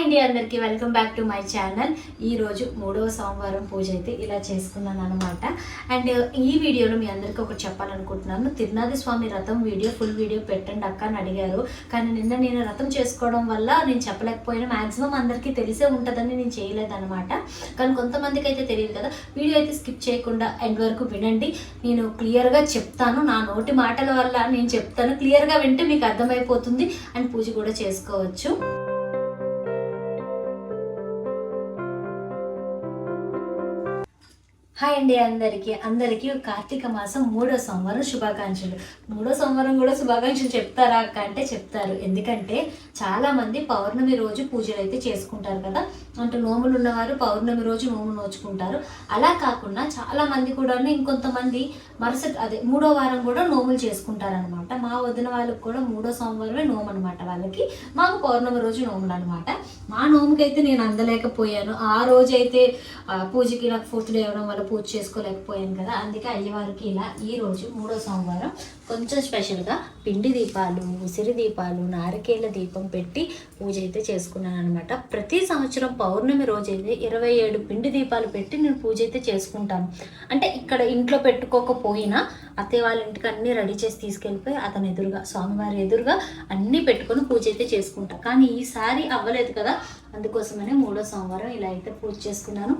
Hi అండి అందరికీ welcome back to my channel. ఈ రోజు మూడవ సోమవారం పూజ అయితే ఇలా చేసుకున్నాను అనమాట అండ్ ఈ వీడియోలో మీ అందరికీ ఒకటి చెప్పాలనుకుంటున్నాను. తిరునాథి స్వామి రథం వీడియో ఫుల్ వీడియో పెట్టండి అక్క అని అడిగారు. కానీ నిన్న నేను రథం చేసుకోవడం వల్ల నేను చెప్పలేకపోయినా మ్యాక్సిమం అందరికీ తెలిసే ఉంటుందని నేను చేయలేదన్నమాట. కానీ కొంతమందికి అయితే తెలియదు కదా. వీడియో అయితే స్కిప్ చేయకుండా ఎండ్ వరకు వినండి. నేను క్లియర్గా చెప్తాను. నా నోటి మాటల వల్ల నేను చెప్తాను. క్లియర్గా వింటే మీకు అర్థమైపోతుంది. అండ్ పూజ కూడా చేసుకోవచ్చు. హాయ్ అండి అందరికీ. అందరికీ కార్తీక మాసం మూడో సోమవారం శుభాకాంక్షలు. మూడో సోమవారం కూడా శుభాకాంక్షలు చెప్తారా అక్క అంటే చెప్తారు. ఎందుకంటే చాలామంది పౌర్ణమి రోజు పూజలు అయితే చేసుకుంటారు కదా. అంటే నోములు ఉన్నవారు పౌర్ణమి రోజు నోము నోచుకుంటారు. అలా కాకుండా చాలామంది కూడా ఇంకొంతమంది మరుసటి అదే మూడో వారం కూడా నోములు చేసుకుంటారనమాట మా వదిన వాళ్ళకి కూడా మూడో సోమవారమే నోము అనమాట వాళ్ళకి. మాకు పౌర్ణమి రోజు నోములు అనమాట మా నోముకైతే నేను అందలేకపోయాను. ఆ రోజైతే పూజకి నాకు పూర్తి అవ్వడం వల్ల పూజ చేసుకోలేకపోయాను కదా అందుకే అయ్యవారికి ఇలా ఈ రోజు మూడో సోమవారం కొంచెం స్పెషల్గా పిండి దీపాలు ఉసిరి దీపాలు నారికేళ్ళ దీపం పెట్టి పూజ అయితే చేసుకున్నాను అనమాట ప్రతి సంవత్సరం పౌర్ణమి రోజు అయితే ఇరవై ఏడు పిండి దీపాలు పెట్టి నేను పూజ అయితే చేసుకుంటాను. అంటే ఇక్కడ ఇంట్లో పెట్టుకోకపోయినా అత్తయ్య వాళ్ళ ఇంటికి అన్నీ రెడీ చేసి తీసుకెళ్ళిపోయి అతను ఎదురుగా స్వామివారి ఎదురుగా అన్నీ పెట్టుకొని పూజ అయితే చేసుకుంటా. కానీ ఈసారి అవ్వలేదు కదా అందుకోసమనే మూడో సోమవారం ఇలా అయితే పూజ చేసుకున్నాను.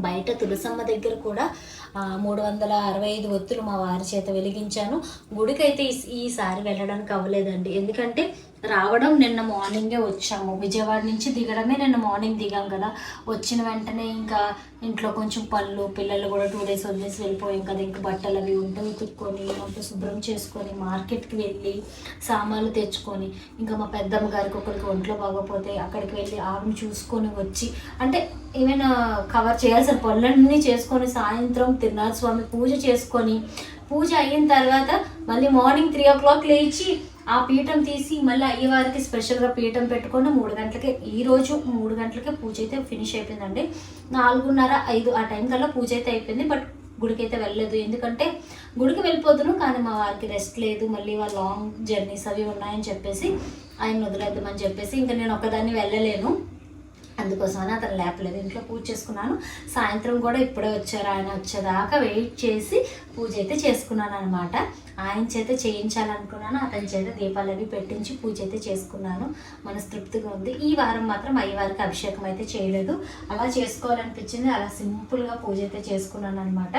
బయట తులసమ్మ దగ్గర కూడా మూడు వందల అరవై ఐదు ఒత్తులు మా వారి చేత వెలిగించాను. గుడికైతే ఈ- ఈసారి వెళ్ళడానికి అవ్వలేదండి. ఎందుకంటే రావడం నిన్న మార్నింగే వచ్చాము. విజయవాడ నుంచి దిగడమే నిన్న మార్నింగ్ దిగాం కదా. వచ్చిన వెంటనే ఇంకా ఇంట్లో కొంచెం పళ్ళు పిల్లలు కూడా టూ డేస్ వదిలేసి వెళ్ళిపోయాం కదా. ఇంకా బట్టలు అవి ఉంటే ఉతుక్కొని అంతా శుభ్రం చేసుకొని మార్కెట్కి వెళ్ళి సామాన్లు తెచ్చుకొని ఇంకా మా పెద్దమ్మ గారికి ఒకరికి ఒంట్లో బాగోపోతే అక్కడికి వెళ్ళి ఆవిని చూసుకొని వచ్చి అంటే ఏమైనా కవర్ చేయాల్సిన పనులన్నీ చేసుకొని సాయంత్రం తిరునాథ స్వామి పూజ చేసుకొని పూజ అయిన తర్వాత మళ్ళీ మార్నింగ్ త్రీ ఓ క్లాక్ లేచి ఆ పీఠం తీసి మళ్ళీ అయ్యవారికి స్పెషల్గా పీఠం పెట్టుకొని మూడు గంటలకే ఈరోజు మూడు గంటలకే పూజ అయితే ఫినిష్ అయిపోయిందండి. నాలుగున్నర ఐదు ఆ టైం కల్లా పూజ అయితే అయిపోయింది. బట్ గుడికి అయితే వెళ్ళలేదు. ఎందుకంటే గుడికి వెళ్ళిపోతున్నాం కానీ మా వారికి రెస్ట్ లేదు. మళ్ళీ వాళ్ళ లాంగ్ జర్నీస్ అవి ఉన్నాయని చెప్పేసి ఆయన వదిలేద్దామని చెప్పేసి ఇంకా నేను ఒకదాన్ని వెళ్ళలేను. అందుకోసమని అతను లేపలేదు ఇంట్లో పూజ చేసుకున్నాను. సాయంత్రం కూడా ఇప్పుడే వచ్చారు. ఆయన వచ్చేదాకా వెయిట్ చేసి పూజ అయితే చేసుకున్నాను అనమాట ఆయన చేత చేయించాలనుకున్నాను. అతని చేత దీపాలు అవి పెట్టించి పూజ అయితే చేసుకున్నాను. మనస్తృప్తిగా ఉంది. ఈ వారం మాత్రం అయ్యవారికి అభిషేకం అయితే చేయలేదు. అలా చేసుకోవాలనిపించింది. అలా సింపుల్గా పూజ అయితే చేసుకున్నాను అనమాట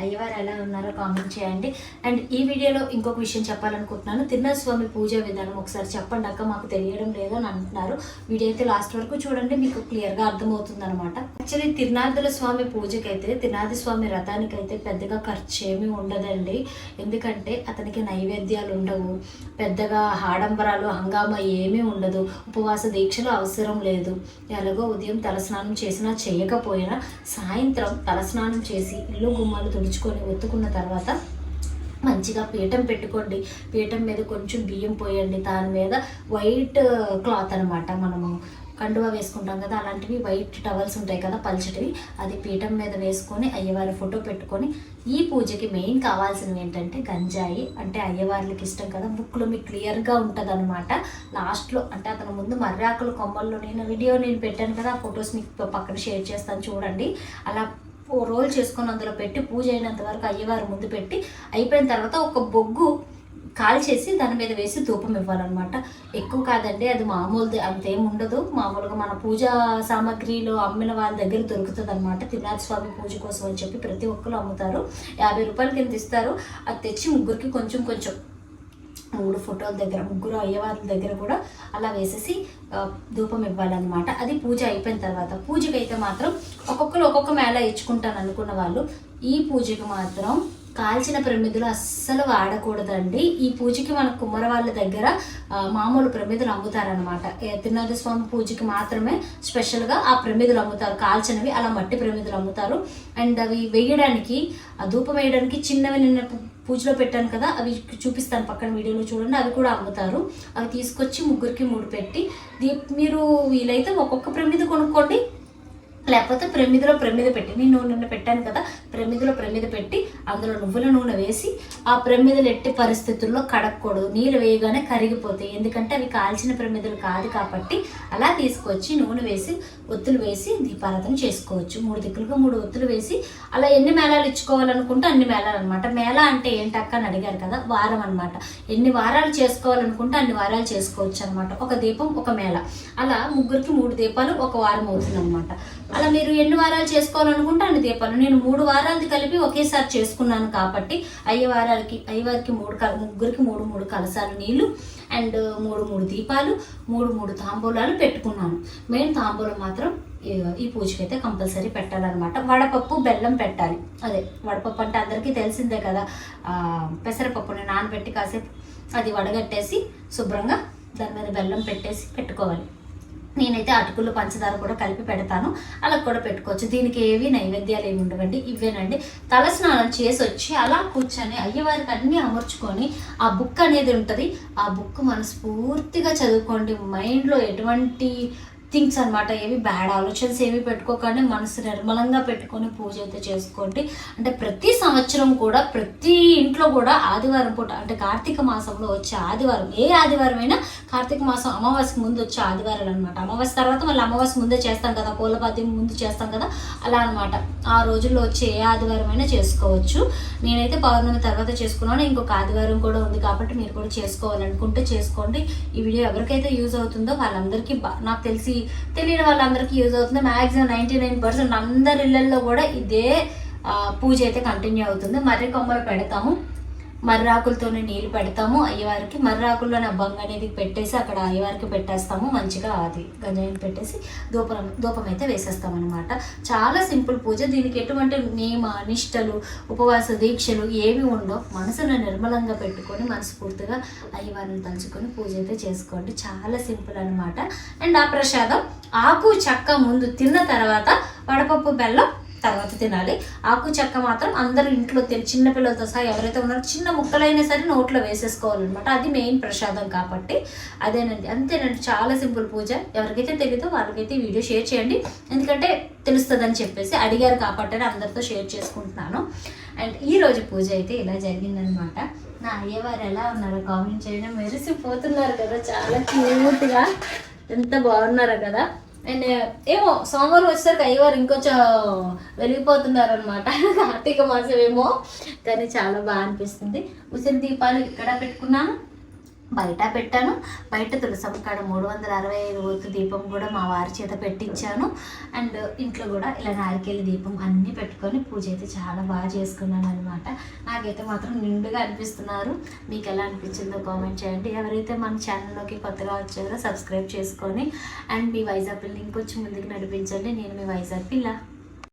అయ్యవారు ఎలా ఉన్నారో కామెంట్ చేయండి. అండ్ ఈ వీడియోలో ఇంకొక విషయం చెప్పాలనుకుంటున్నాను. తిరునాథ పూజ విధానం ఒకసారి చెప్పండి అక్క. మాకు తెలియడం లేదు అని అంటున్నారు. వీడియో అయితే లాస్ట్ వరకు చూడండి. మీకు క్లియర్గా అర్థమవుతుంది అనమాట యాక్చువల్లీ తిరునాథుల స్వామి పూజకైతే తిరునాథ స్వామి రథానికి అయితే పెద్దగా ఖర్చు ఏమీ ఉండదండి. ఎందుకంటే అతనికి నైవేద్యాలు ఉండవు. పెద్దగా ఆడంబరాలు హంగామా ఏమీ ఉండదు. ఉపవాస దీక్షలు అవసరం లేదు. ఎలాగో ఉదయం తలస్నానం చేసినా చేయకపోయినా సాయంత్రం తలస్నానం చేసి ఇల్లు గుమ్మాలు తుడుచుకొని ఒత్తుకున్న తర్వాత మంచిగా పీఠం పెట్టుకోండి. పీఠం మీద కొంచెం బియ్యం పోయండి. దాని మీద వైట్ క్లాత్ అనమాట మనము. కండువా వేసుకుంటాం కదా అలాంటివి వైట్ టవల్స్ ఉంటాయి కదా పల్చటివి అది పీఠం మీద వేసుకొని అయ్యవారి ఫోటో పెట్టుకొని ఈ పూజకి మెయిన్ కావాల్సినవి ఏంటంటే గంజాయి. అంటే అయ్యవార్లకి ఇష్టం కదా బుక్లో మీకు క్లియర్గా ఉంటుంది అనమాట లాస్ట్లో అంటే అతను ముందు మర్రాకుల కొమ్మల్లో నేను వీడియో నేను పెట్టాను కదా ఆ ఫొటోస్ మీకు పక్కన షేర్ చేస్తాను చూడండి. అలా రోల్ చేసుకొని అందులో పెట్టి పూజ అయినంత వరకు అయ్యవారు ముందు పెట్టి అయిపోయిన తర్వాత ఒక బొగ్గు కాల్చేసి దాని మీద వేసి ధూపం ఇవ్వాలన్నమాట. ఎక్కువ కాదండి అది మామూలుది అంతేం ఉండదు. మామూలుగా మన పూజా సామాగ్రిలో అమ్మిన వాళ్ళ దగ్గర దొరుకుతుంది అనమాట తిరునాథ స్వామి పూజ కోసం అని చెప్పి ప్రతి ఒక్కరు అమ్ముతారు. యాభై రూపాయల కింద ఇస్తారు. అది తెచ్చి ముగ్గురికి కొంచెం కొంచెం మూడు ఫోటోల దగ్గర ముగ్గురు అయ్యవారి దగ్గర కూడా అలా వేసేసి ధూపం ఇవ్వాలన్నమాట. అది పూజ అయిపోయిన తర్వాత పూజకి అయితే మాత్రం ఒక్కొక్కరు ఒక్కొక్క మేళ ఇచ్చుకుంటాను అనుకున్న వాళ్ళు ఈ పూజకి మాత్రం కాల్చిన ప్రమిదలు అస్సలు వాడకూడదండి. ఈ పూజకి మన కుమ్మర వాళ్ళ దగ్గర మామూలు ప్రమిదలు అమ్ముతారనమాట తిరునాథ స్వామి పూజకి మాత్రమే స్పెషల్గా ఆ ప్రమిదలు అమ్ముతారు. కాల్చినవి అలా మట్టి ప్రమిదలు అమ్ముతారు. అండ్ అవి వేయడానికి ఆ ధూపం వేయడానికి చిన్నవి నిన్న పూజలో పెట్టాను కదా అవి చూపిస్తాను పక్కన వీడియోలో చూడండి అవి కూడా అమ్ముతారు. అవి తీసుకొచ్చి ముగ్గురికి మూడు పెట్టి దీ మీరు వీలైతే ఒక్కొక్క ప్రమిద కొనుక్కోండి. లేకపోతే ప్రమిదిలో ప్రమిద పెట్టి నేను నూనె పెట్టాను కదా ప్రమిదిలో ప్రమిద పెట్టి అందులో నువ్వుల నూనె వేసి ఆ ప్రమిదలు ఎట్టి పరిస్థితుల్లో కడగకూడదు నీళ్ళు వేయగానే కరిగిపోతాయి. ఎందుకంటే అవి కాల్చిన ప్రమిదలు కాదు కాబట్టి అలా తీసుకొచ్చి నూనె వేసి ఒత్తులు వేసి దీపారాధన చేసుకోవచ్చు. మూడు దిక్కులుగా మూడు ఒత్తులు వేసి అలా ఎన్ని మేళాలు ఇచ్చుకోవాలనుకుంటే అన్ని మేళాలు అనమాట మేళ అంటే ఏంటక్క అని అడిగారు కదా వారం అనమాట ఎన్ని వారాలు చేసుకోవాలనుకుంటే అన్ని వారాలు చేసుకోవచ్చు అనమాట ఒక దీపం ఒక మేళ. అలా ముగ్గురికి మూడు దీపాలు ఒక వారం అవుతుంది అనమాట అలా మీరు ఎన్ని వారాలు చేసుకోవాలనుకుంటే అన్ని దీపాలు? నేను మూడు వారాలది కలిపి ఒకేసారి చేసుకున్నాను కాబట్టి అయ్యే వారాలకి అయ్యవారికి మూడు కల ముగ్గురికి మూడు మూడు కలసాలు నీళ్ళు అండ్ మూడు మూడు దీపాలు మూడు మూడు తాంబూలాలు పెట్టుకున్నాను. మెయిన్ తాంబూలం మాత్రం ఈ- ఈ పూజకి అయితే కంపల్సరీ పెట్టాలన్నమాట. వడపప్పు బెల్లం పెట్టాలి. అదే వడపప్పు అంటే అందరికీ తెలిసిందే కదా పెసరపప్పుని నానబెట్టి కాసేపు అది వడగట్టేసి శుభ్రంగా దాని మీద బెల్లం పెట్టేసి పెట్టుకోవాలి. నేనైతే అటుకులు పంచదార కూడా కలిపి పెడతాను. అలా కూడా పెట్టుకోవచ్చు. దీనికి ఏవి నైవేద్యాలు ఏమి ఉండవండి. ఇవేనండి తలస్నానం చేసి వచ్చి అలా కూర్చొని అయ్యవారికి అన్నీ అమర్చుకొని ఆ బుక్ అనేది ఉంటుంది. ఆ బుక్ మనస్ఫూర్తిగా చదువుకోండి. మైండ్లో ఎటువంటి థింగ్స్ అనమాట ఏవి బ్యాడ్ ఆలోచనస్ ఏవి పెట్టుకోకండి మనసు నిర్మలంగా పెట్టుకొని పూజ అయితే చేసుకోండి. అంటే ప్రతి సంవత్సరం కూడా ప్రతి ఇంట్లో కూడా ఆదివారం పూట అంటే కార్తీక మాసంలో వచ్చే ఆదివారం ఏ ఆదివారం అయినా కార్తీక మాసం అమావాస్యకు ముందు వచ్చే ఆదివారాలు అనమాట అమావాస్య తర్వాత మళ్ళీ అమావాస్య ముందే చేస్తాం కదా పూలపాద్యం ముందు చేస్తాం కదా అలా అనమాట ఆ రోజుల్లో వచ్చే ఏ ఆదివారం అయినా చేసుకోవచ్చు. నేనైతే పౌర్ణమి తర్వాత చేసుకున్నాను ఇంకొక ఆదివారం కూడా ఉంది కాబట్టి మీరు కూడా చేసుకోవాలనుకుంటే చేసుకోండి. ఈ వీడియో ఎవరికైతే యూజ్ అవుతుందో వాళ్ళందరికీ నాకు తెలిసి తెలియని వాళ్ళందరికీ యూజ్ అవుతుంది. మ్యాక్సిమం నైంటీ నైన్ పర్సెంట్ అందరి ఇళ్ళలో కూడా ఇదే పూజ అయితే కంటిన్యూ అవుతుంది. మర్రి కొమ్మలు పెడతాము. మర్రాకులతోనే నీళ్ళు పెడతాము. అయ్యవారికి మర్రాకుల్లో నా బంగ్ అనేది పెట్టేసి అక్కడ అయ్యవారికి పెట్టేస్తాము. మంచిగా అది గంజాయిని పెట్టేసి ధూపం ధూపం అయితే వేసేస్తాం అనమాట చాలా సింపుల్ పూజ. దీనికి ఎటువంటి నియమ నిష్టలు ఉపవాస దీక్షలు ఏమి ఉండవు. మనసును నిర్మలంగా పెట్టుకొని మనస్ఫూర్తిగా అయ్యవారిని తలుచుకొని పూజ అయితే చేసుకోండి. చాలా సింపుల్ అనమాట అండ్ ఆ ప్రసాదం ఆకు చక్క ముందు తిన్న తర్వాత వడపప్పు బెల్లం తర్వాత తినాలి. ఆకు చెక్క మాత్రం అందరూ ఇంట్లో తిని చిన్న పిల్లలతో సహా ఎవరైతే ఉన్నారో చిన్న ముక్కలైనా సరే నోట్లో వేసేసుకోవాలన్నమాట. అది మెయిన్ ప్రసాదం కాబట్టి. అదేనండి. అంతేనండి. చాలా సింపుల్ పూజ. ఎవరికైతే తెలియదో వాళ్ళకైతే వీడియో షేర్ చేయండి. ఎందుకంటే తెలుస్తుందని చెప్పేసి అడిగారు కాబట్టి అందరితో షేర్ చేసుకుంటున్నాను. అండ్ ఈ రోజు పూజ అయితే ఇలా జరిగిందనమాట నా అయ్యవారు ఎలా ఉన్నారో కామెంట్ చేయడం మెరిసిపోతున్నారు కదా. చాలా క్యూట్గా. ఎంత బాగున్నారో కదా. అండ్ uh, ఏమో సోమవారం వచ్చేసరికి అయ్యవారు ఇంకొంచెం వెలిగిపోతున్నారు అనమాట కార్తీక మాసం ఏమో కానీ చాలా బాగా అనిపిస్తుంది. ఉసిరి దీపాలు ఇక్కడ పెట్టుకున్నాను? బయట పెట్టాను. బయట తులసమ్మ కాడ మూడు వందల అరవై ఐదు ఓతు దీపం కూడా మా వారి చేత పెట్టించాను. అండ్ ఇంట్లో కూడా ఇలా నారికేళ్ళ దీపం అన్నీ పెట్టుకొని పూజ అయితే చాలా బాగా చేసుకున్నాను అనమాట నాకైతే మాత్రం నిండుగా అనిపిస్తున్నారు. మీకు ఎలా అనిపించిందో కామెంట్ చేయండి. ఎవరైతే మన ఛానల్లోకి కొత్తగా వచ్చారో సబ్స్క్రైబ్ చేసుకొని అండ్ మీ వైజాగ్ పిల్ల వచ్చి ముందుకు నడిపించండి. నేను మీ వైజాగ్ పిల్ల.